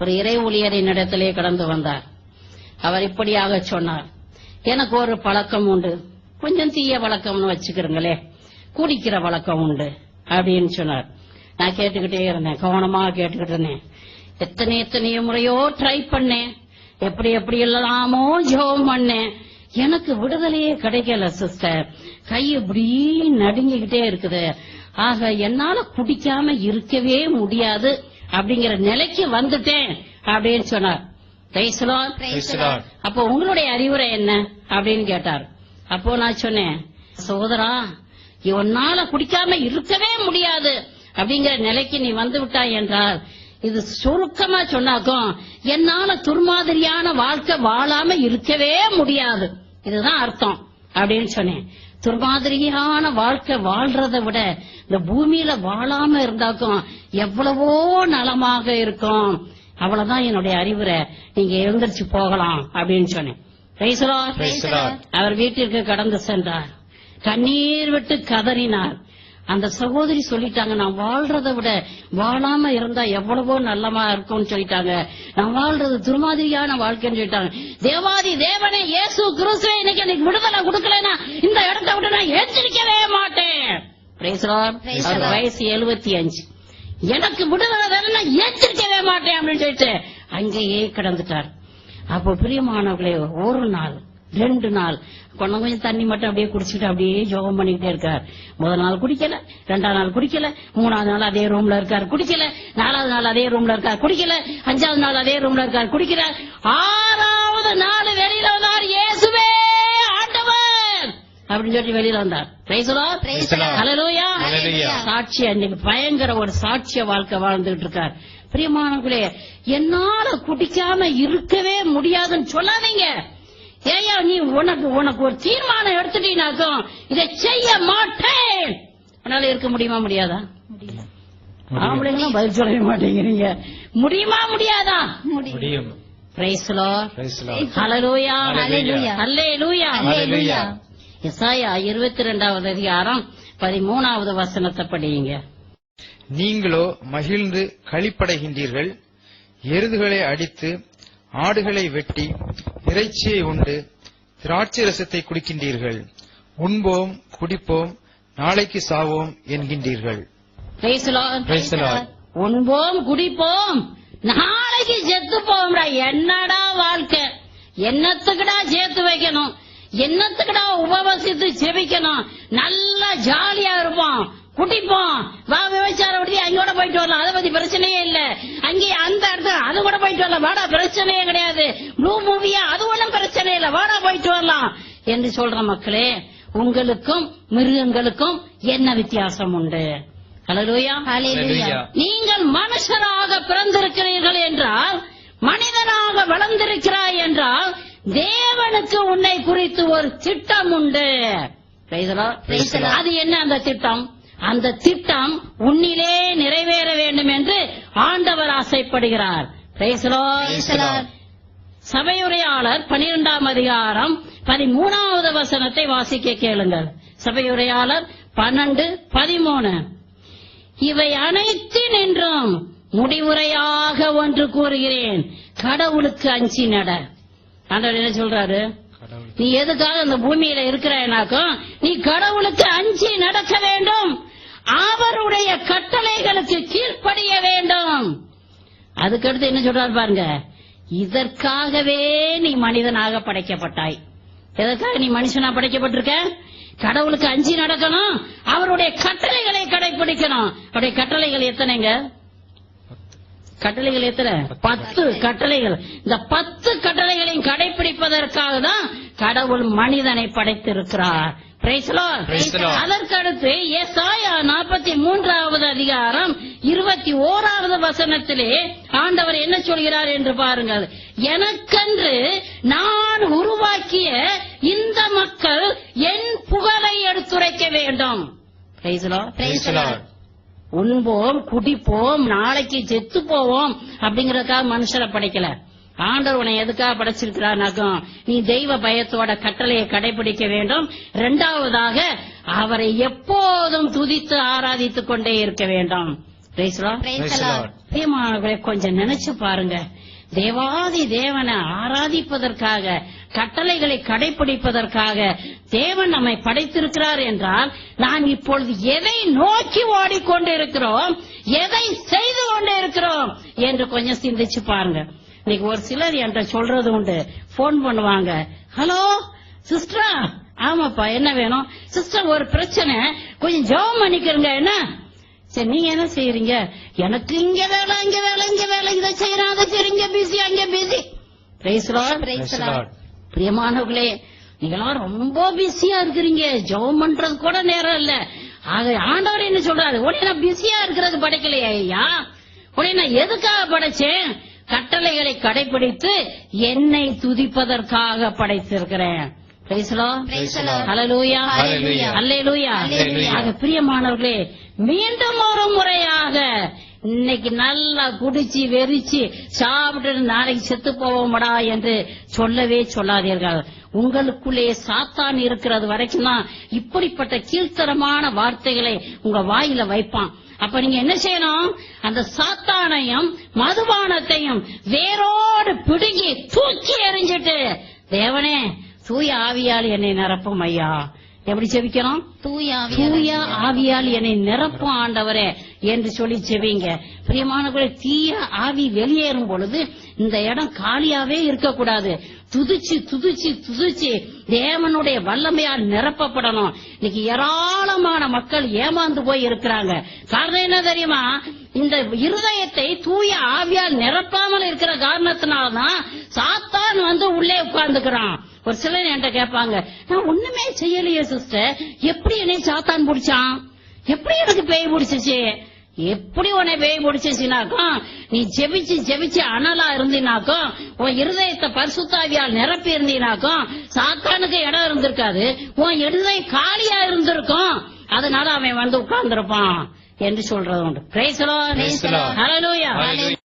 ஒரு இறை ஊழியரின் இடத்திலே கடந்து வந்தார். அவர் இப்படியாக சொன்னார். எனக்கு ஒரு பழக்கம் உண்டு. கொஞ்சம் தீய வழக்கம்னு வச்சுக்கிறீங்களே குடிக்கிற பழக்கம் உண்டு அப்படின்னு சொன்னார். நான் கேட்டுக்கிட்டே இருந்தேன் கவனமா கேட்டுக்கிட்டு இருந்தேன். எத்தனை எத்தனையோ முறையோ ட்ரை பண்ணேன். எப்படி எப்படி எல்லாமோ ஜோம் பண்ணேன். எனக்கு விடுதலையே கிடைக்கல சிஸ்டர் கை இப்படி நடுங்கிக்கிட்டே இருக்குது. ஆக என்னால குடிக்காம இருக்கவே முடியாது. அப்படிங்கிற நிலைக்கு வந்துட்டேன் அப்படின்னு சொன்னார். அப்போ உங்களுடைய அறிவுரை என்ன அப்படின்னு கேட்டார். அப்போ நான் சொன்னேன் சகோதரா உன்னால குடிக்காம இருக்கவே முடியாது அப்படிங்கிற நிலைக்கு நீ வந்து விட்டாய் என்றால் இது சுருக்கமா சொன்னாக்கும் என்னால துர்மாதிரியான வாழ்க்கை வாழாம இருக்கவே முடியாது. இதுதான் அர்த்தம். அப்படின்னு சொன்னேன். துர்மாதிரியான வாழ்க்கை வாழ்றதை விட இந்த பூமியில வாழாம இருந்தாக்கும் எவ்வளவோ நலமாக இருக்கும். அவ்வளவுதான் என்னுடைய அறிவுரை. நீங்க எழுந்திருச்சு போகலாம் அப்படின்னு சொன்னேன். அவர் வீட்டிற்கு கடந்து சென்றார். கண்ணீர் விட்டு கதறினார். அந்த சகோதரி சொல்லிட்டாங்க நான் வாழ்றதை விட வாழாம இருந்தா எவ்வளவோ நல்லமா இருக்கும்னு சொல்லிட்டாங்க. நான் வாழ்றது துர்மாதிரியான வாழ்க்கைன்னு சொல்லிட்டாங்க. தேவாதி தேவனே இயேசு கிறிஸ்துவே இன்னைக்கு எனக்கு விடுதலை கொடுக்கலனா இந்த இடத்தை விட்டு நான் ஏற்றிருக்கவே மாட்டேன். வயசு எழுபத்தி அஞ்சு எனக்கு விடுதலை நான் ஏற்றிருக்கவே மாட்டேன் அப்படின்னு சொல்லிட்டு அங்கேயே கிடந்துட்டார். அப்போ பிரியமானவர்களே ஒரு நாள் ரெண்டு நாள். கொஞ்சம் கொஞ்சம் தண்ணி மட்டும் அப்படியே குடிச்சிட்டு அப்படியே ஜோகம் பண்ணிக்கிட்டே இருக்கார். முதல் நாள் குடிக்கல ரெண்டாவது நாள் குடிக்கல மூணாவது நாள் அதே ரூம்ல இருக்கார் குடிக்கல நாலாவது நாள் அதே ரூம்ல இருக்கார் குடிக்கல அஞ்சாவது நாள் அதே ரூம்ல இருக்கார் குடிக்கல ஆறாவது நாள் வெளியில வந்தார் இயேசுவே ஆண்டவர்! அப்படின்னு சொல்லி வெளியில வந்தார். Hallelujah. சாட்சி அன்னைக்கு பயங்கர ஒரு சாட்சிய வாழ்க்கை வாழ்ந்துட்டு இருக்கார். பிரியமானவர்களே என்னால குடிக்காம இருக்கவே முடியாதுன்னு சொல்லாதீங்க. ஏயா நீ உனக்கு உனக்கு ஒரு தீர்மானம் எடுத்துட்டீனாக்கும் இதை செய்ய மாட்டேன். உன்னால இருக்க முடியுமா முடியாதா? ஆம்பளைங்களும் பதில் சொல்லவே மாட்டேங்கிறீங்க. முடியுமா முடியாதா? முடியும். இருபத்தி ரெண்டாவது அதிகாரம் பதிமூணாவது வசனத்தை படியுங்க. நீங்களோ மகிழ்ந்து களிப்படைகின்றீர்கள் எருதுகளை அடித்து ஆடுகளை வெட்டி இறைச்சியை உண்டு திராட்சை ரசத்தை குடிக்கின்றீர்கள். உண்போம் குடிப்போம் நாளைக்கு சாவோம் என்கின்றீர்கள். உண்போம் குடிப்போம் நாளைக்கு செத்து போவோம்டா என்னடா வாழ்க்கை? என்னத்துக்குடா சேர்த்து வைக்கணும்? என்னத்துக்குடா உபவசித்து ஜெபிக்கணும் நல்லா ஜாலியா இருப்போம். குடிப்போம் வா விபச்சாரம் பத்தி அங்கோட போயிட்டு வரலாம் அதை பத்தி பிரச்சனையே இல்ல அங்கே அந்த இடத்துல அது கூட போயிட்டு வரலாம். வாடா பிரச்சனையே கிடையாது. ப்ளூ மூவியா அது ஒண்ணும் பிரச்சனை இல்ல. வாடா போயிட்டு வரலாம். என்று சொல்ற மக்களே உங்களுக்கும் மிருகங்களுக்கும் என்ன வித்தியாசம் உண்டு. நீங்கள் மனுஷராக பிறந்திருக்கிறீர்கள் என்றால் மனிதனாக வளர்ந்திருக்கிறாய் என்றால் தேவனுக்கு உன்னை குறித்து ஒரு திட்டம் உண்டு. அது என்ன அந்த திட்டம்? அந்த திட்டம் உன்னிலே நிறைவேற வேண்டும் என்று ஆண்டவர் ஆசைப்படுகிறார். சபையுரையாளர் பனிரெண்டாம் அதிகாரம் பதிமூணாவது வசனத்தை வாசிக்க கேளுங்கள். சபையுரையாளர் பன்னெண்டு பதிமூணு. இவை அனைத்தின் என்றும் முடிவுரையாக ஒன்று கூறுகிறேன். கடவுளுக்கு அஞ்சி நட. ஆண்டவர் என்ன சொல்றாரு? நீ எதுக்காக இந்த பூமியில இருக்கிறாய்னாக்கும் நீ கடவுளுக்கு அஞ்சி நடக்க வேண்டும். அவருடைய கட்டளைகளுக்கு கீழ்ப்படிய வேண்டும். அதுக்கடுத்து என்ன சொல்றாரு பாருங்க இதற்காகவே நீ மனிதனாக படைக்கப்பட்டாய். எதற்காக நீ மனுஷனா படைக்கப்பட்டிருக்க? கடவுளுக்கு அஞ்சி நடக்கணும் அவருடைய கட்டளைகளை கடைபிடிக்கணும் அவருடைய கட்டளைகள் எத்தனைங்க? கட்டளைகள் எத்தனை? பத்து கட்டளைகள். இந்த பத்து கட்டளைகளையும் கடைபிடிப்பதற்காக தான் கடவுள் மனிதனை படைத்திருக்கிறார். Lord. அதற்கடுத்து எஸ்ஆயா நாற்பத்தி மூன்றாவது அதிகாரம் இருபத்தி ஓராவது வசனத்திலே ஆண்டவர் என்ன சொல்கிறார் என்று பாருங்கள். எனக்கென்று நான் உருவாக்கிய இந்த மக்கள் என் புகழை எடுத்துரைக்க வேண்டும். உண்போம் குடிப்போம் நாளைக்கு செத்து போவோம் அப்படிங்கறதுக்காக மனுஷரை படைக்கல. ஆண்டவர் உன்னை எதுக்காக படைச்சிருக்கிறானாக்கும் நீ தெய்வ பயத்தோட கட்டளையை கடைபிடிக்க வேண்டும். இரண்டாவதாக அவரை எப்போதும் துதித்து ஆராதித்துக் கொண்டே இருக்க வேண்டும். பிரியமானவர்களே கொஞ்சம் நினைச்சு பாருங்க. தேவாதி தேவனை ஆராதிப்பதற்காக கட்டளைகளை கடைபிடிப்பதற்காக தேவன் நம்மை படைத்திருக்கிறார் என்றால் நாம் இப்பொழுது எதை நோக்கி ஓடிக்கொண்டிருக்கிறோம் எதை செய்து கொண்டு இருக்கிறோம் என்று கொஞ்சம் சிந்திச்சு பாருங்க. இன்னைக்கு ஒரு சிலர் என்கிட்ட சொல்றது உண்டு. போன் பண்ணுவாங்க. ஹலோ சிஸ்டரா ஆமாப்பா என்ன வேணும்? சிஸ்டர் ஒரு பிரச்சனை. கொஞ்சம் ஜெபம் பண்ணிக்கிறங்க என்ன? சரி நீங்க என்ன செய்யறீங்க? எனக்கு இங்க வேலை இங்க வேலை இங்க வேலை. இதை செய்யறேன் அதை செய்யறீங்க பிஸி அங்க பிஸி. பிரியமானவர்களே நீங்களாம் ரொம்ப பிஸியா இருக்கிறீங்க. ஜெபம் பண்றது கூட நேரம் இல்ல. ஆக ஆண்டவர் என்ன சொல்றாரு? உடனே நான் பிஸியா இருக்கிறது படைக்கலையா ஐயா. உடனே நான் எதுக்காக படைச்சேன்? கட்டளைகளை கடைபிடித்து என்னை துதிப்பதற்காக படைத்திருக்கிறேன். பிரியமானவர்களே மீண்டும் ஒரு முறையாக இன்னைக்கு நல்லா குடிச்சு வெறிச்சு சாப்பிட்டு நாளைக்கு செத்து போவோமடா என்று சொல்லவே சொல்லாதீர்கள். உங்களுக்குள்ளே சாத்தான் இருக்கிறது வரைக்கும் தான் இப்படிப்பட்ட கீழ்த்தரமான வார்த்தைகளை உங்க வாயில வைப்பான். அப்ப நீங்க என்ன செய்யணும்? அந்த சாத்தானையும் மதுபானத்தையும் வேரோடு பிடுங்கி தூக்கி எறிஞ்சிட்டு தேவனே தூய ஆவியால் என்னை நிரப்பும் ஐயா. எப்படி செபிக்கணும் தூய ஆவியால் என்னை நிரப்பும். ஆண்டவரே என்று சொல்லி செவிங்க பிரியமானவர்களே தீய ஆவி வெளியேறும் பொழுது இந்த இடம் காலியாவே இருக்கக்கூடாது. துதிச்சு துதிச்சு துதிச்சு. தேவனுடைய வல்லமையால் நிரப்பப்படணும். இன்னைக்கு ஏராளமான மக்கள் ஏமாந்து போய் இருக்கிறாங்க காரணம் என்ன தெரியுமா? இந்த இருதயத்தை தூய ஆவியால் நிரப்பாமல் இருக்கிற காரணத்தினால்தான் சாத்தான் வந்து உள்ளே உட்கார்ந்துக்கிறான். ஒரு சிலர் என்கிட்ட கேட்பாங்க நான் ஒண்ணுமே செய்யலையே சிஸ்டர் எப்படி என்னை சாத்தான் பிடிச்சான்? எப்படி எனக்கு பேய் பிடிச்சிச்சு? எப்படி உன்னை பேய் பிடிச்சிச்சுனாக்கும் நீ ஜெபிச்சு ஜெபிச்சு அனலா இருந்தினாக்கும் உன் இருதயத்தை பரிசுத்தாவியால் நிரப்பி இருந்தினாக்கும் சாத்தானுக்கு இடம் இருந்திருக்காது. உன் இருதயம் காலியா இருந்திருக்கும். அதனால அவன் வந்து உட்கார்ந்திருப்பான் என்று சொல்றது உண்டு.